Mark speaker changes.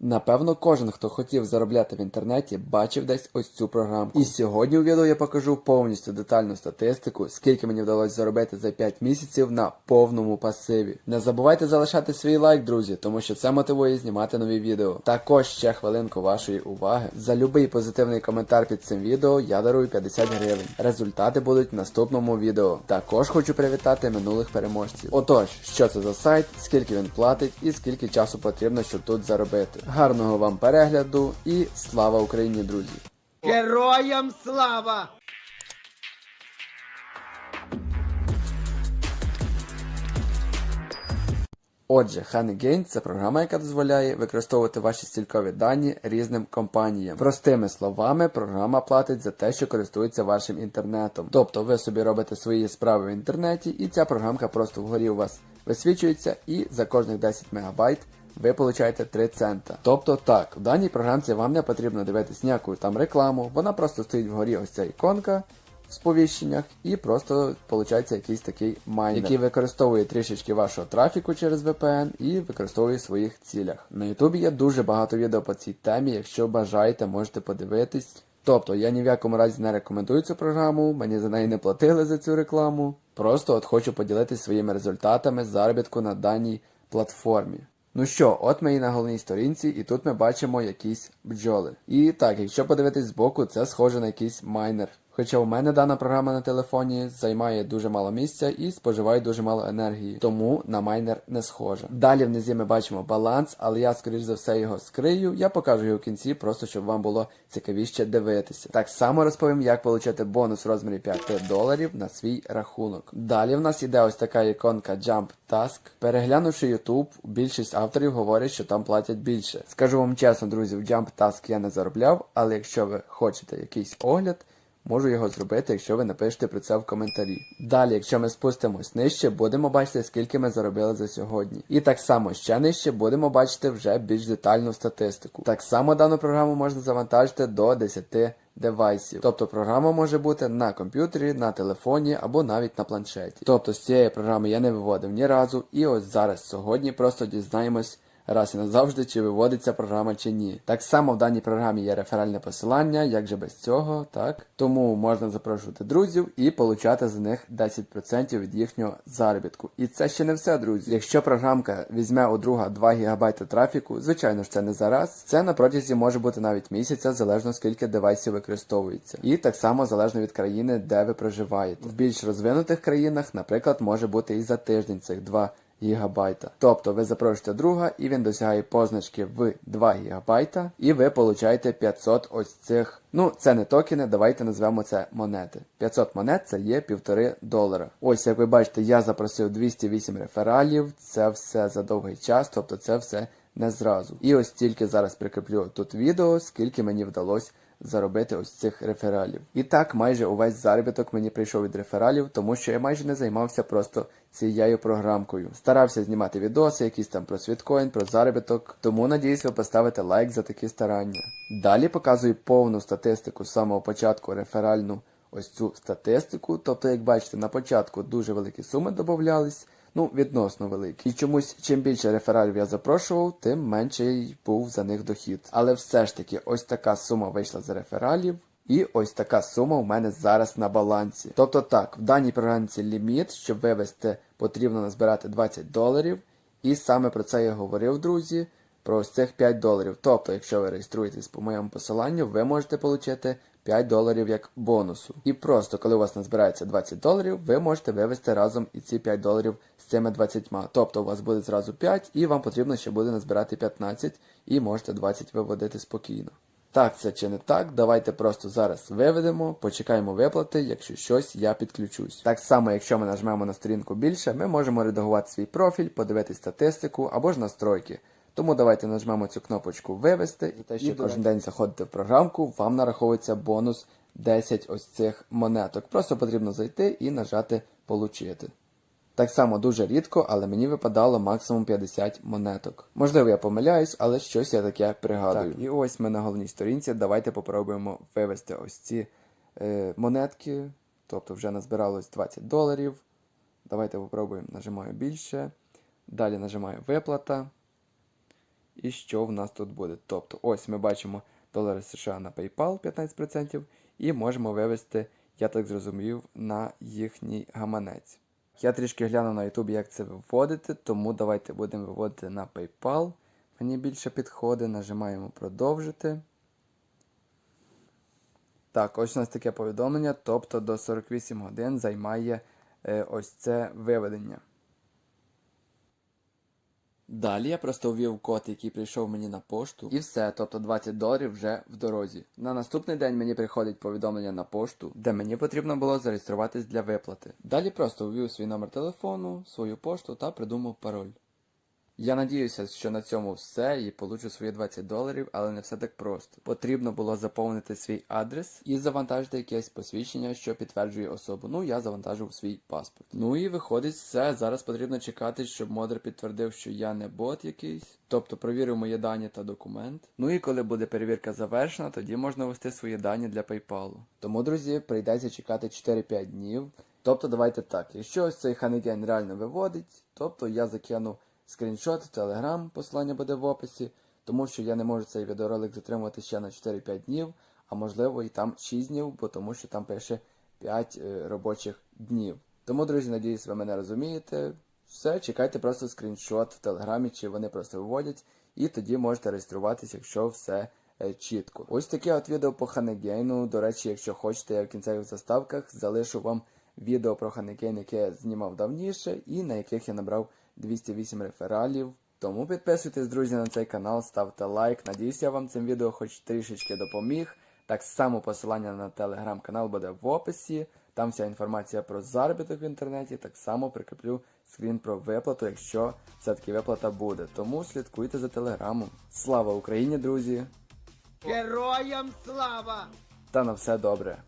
Speaker 1: Напевно, кожен, хто хотів заробляти в інтернеті, бачив десь ось цю програмку. І сьогодні у відео я покажу повністю детальну статистику, скільки мені вдалося заробити за 5 місяців на повному пасиві. Не забувайте залишати свій лайк, друзі, тому що це мотивує знімати нові відео. Також ще хвилинку вашої уваги. За любий позитивний коментар під цим відео я дарую 50 гривень. Результати будуть в наступному відео. Також хочу привітати минулих переможців. Отож, що це за сайт, скільки він платить і скільки часу потрібно, щоб тут заробити. Гарного вам перегляду і слава Україні, друзі!
Speaker 2: Героям слава!
Speaker 1: Отже, Honeygain – це програма, яка дозволяє використовувати ваші стількові дані різним компаніям. Простими словами, програма платить за те, що користується вашим інтернетом. Тобто ви собі робите свої справи в інтернеті, і ця програмка просто вгорі у вас висвічується, і за кожних 10 МБ ви получаєте 3 цента. Тобто так, в даній програмці вам не потрібно дивитись ніяку там рекламу, вона просто стоїть вгорі ось ця іконка в сповіщеннях, і просто виходить якийсь такий майнер, який використовує трішечки вашого трафіку через VPN і використовує в своїх цілях. На Ютубі є дуже багато відео по цій темі. Якщо бажаєте, можете подивитись. Тобто я ні в якому разі не рекомендую цю програму, мені за неї не платили за цю рекламу. Просто от хочу поділитися своїми результатами заробітку на даній платформі. Ну що, от ми і на головній сторінці, і тут ми бачимо якісь бджоли. І так, якщо подивитись збоку, це схоже на якийсь майнер. Хоча у мене дана програма на телефоні займає дуже мало місця і споживає дуже мало енергії, тому на майнер не схоже. Далі внизі ми бачимо баланс, але я, скоріш за все, його скрию. Я покажу його в кінці, просто щоб вам було цікавіше дивитися. Так само розповім, як отримати бонус в розмірі 5 доларів на свій рахунок. Далі в нас іде ось така іконка Jump Task. Переглянувши YouTube, більшість авторів говорять, що там платять більше. Скажу вам чесно, друзі, в Jump Task я не заробляв, але якщо ви хочете якийсь огляд. Можу його зробити, якщо ви напишете про це в коментарі. Далі, якщо ми спустимось нижче, будемо бачити, скільки ми заробили за сьогодні. І так само ще нижче будемо бачити вже більш детальну статистику. Так само дану програму можна завантажити до 10 девайсів. Тобто програма може бути на комп'ютері, на телефоні або навіть на планшеті. Тобто з цієї програми я не виводив ні разу, і ось зараз сьогодні просто дізнаємось раз і назавжди, чи виводиться програма чи ні. Так само в даній програмі є реферальне посилання, як же без цього, так? Тому можна запрошувати друзів і получати за них 10% від їхнього заробітку. І це ще не все, друзі. Якщо програмка візьме у друга 2 ГБ трафіку, звичайно ж це не зараз. Це на протязі може бути навіть місяця, залежно скільки девайсів використовується. І так само залежно від країни, де ви проживаєте. В більш розвинутих країнах, наприклад, може бути і за тиждень цих 2 гігабайта. Тобто ви запрошуєте друга, і він досягає позначки в 2 гігабайта, і ви получаєте 500 ось цих. Ну, це не токени, давайте назвемо це монети. 500 монет це є півтори долара. Ось як ви бачите, я запросив 208 рефералів, це все за довгий час, тобто це все не зразу. І ось тільки зараз прикріплю тут відео, скільки мені вдалося заробити ось цих рефералів. І так, майже увесь заробіток мені прийшов від рефералів, тому що я майже не займався просто цією програмкою. Старався знімати відоси, якісь там про світкоін, про заробіток, тому надіюсь, ви поставите лайк за такі старання. Далі показую повну статистику з самого початку реферальну ось цю статистику. Тобто, як бачите, на початку дуже великі суми додавались. Ну, відносно великий. І чомусь, чим більше рефералів я запрошував, тим менший був за них дохід. Але все ж таки, ось така сума вийшла за рефералів. І ось така сума у мене зараз на балансі. Тобто так, в даній програмці ліміт, щоб вивести, потрібно назбирати 20 доларів. І саме про це я говорив, друзі, про ось цих 5 доларів. Тобто, якщо ви реєструєтесь по моєму посиланню, ви можете отримати 5 доларів як бонусу. І просто, коли у вас назбирається 20 доларів, ви можете вивести разом і ці 5 доларів з цими 20. Тобто у вас буде зразу 5, і вам потрібно ще буде назбирати 15, і можете 20 виводити спокійно. Так, це чи не так, давайте просто зараз виведемо, почекаємо виплати, якщо щось я підключусь. Так само, якщо ми нажмемо на сторінку більше, ми можемо редагувати свій профіль, подивитись статистику або ж настройки. Тому давайте нажмемо цю кнопочку вивести і те, що кожен день заходите в програмку, вам нараховується бонус 10 ось цих монеток. Просто потрібно зайти і нажати Получити. Так само дуже рідко, але мені випадало максимум 50 монеток. Можливо, я помиляюсь, але щось я таке пригадую. Так, і ось ми на головній сторінці. Давайте попробуємо вивести ось ці е, монетки. Тобто вже назбиралось 20 доларів. Давайте попробуємо. Нажимаю більше. Далі нажимаю виплата. І що в нас тут буде? Тобто, ось ми бачимо долари США на PayPal 15% і можемо вивести, я так зрозумів, на їхній гаманець. Я трішки гляну на YouTube, як це виводити, тому давайте будемо виводити на PayPal. Мені більше підходить, нажимаємо продовжити. Так, ось у нас таке повідомлення, тобто до 48 годин займає е, ось це виведення. Далі я просто ввів код, який прийшов мені на пошту, і все, тобто 20 доларів вже в дорозі. На наступний день мені приходить повідомлення на пошту, де мені потрібно було зареєструватись для виплати. Далі просто ввів свій номер телефону, свою пошту та придумав пароль. Я надіюся, що на цьому все і получу свої 20 доларів, але не все так просто. Потрібно було заповнити свій адрес і завантажити якесь посвідчення, що підтверджує особу. Ну, я завантажив свій паспорт. Ну і виходить все. Зараз потрібно чекати, щоб модер підтвердив, що я не бот якийсь, тобто провірив мої дані та документ. Ну і коли буде перевірка завершена, тоді можна ввести свої дані для PayPal. Тому, друзі, прийдеться чекати 4-5 днів. Тобто, давайте так, якщо ось цей Ханиген реально виводить, тобто я закину скріншот Telegram, посилання буде в описі, тому що я не можу цей відеоролик затримувати ще на 4-5 днів, а можливо і там 6 днів, бо тому що там пише 5 е, робочих днів. Тому, друзі, надіюсь, ви мене розумієте. Все, чекайте просто скріншот в Телеграмі, чи вони просто виводять, і тоді можете реєструватися, якщо все е, чітко. Ось таке от відео по Ханегейну. До речі, якщо хочете, я в кінцевих заставках залишу вам відео про Ханекейн, яке я знімав давніше, і на яких я набрав 208 рефералів. Тому підписуйтесь, друзі, на цей канал, ставте лайк. Надіюсь, я вам цим відео хоч трішечки допоміг. Так само посилання на телеграм-канал буде в описі. Там вся інформація про заробіток в інтернеті. Так само прикріплю скрін про виплату, якщо все-таки виплата буде. Тому слідкуйте за телеграмом. Слава Україні, друзі!
Speaker 2: Героям слава!
Speaker 1: Та на все добре!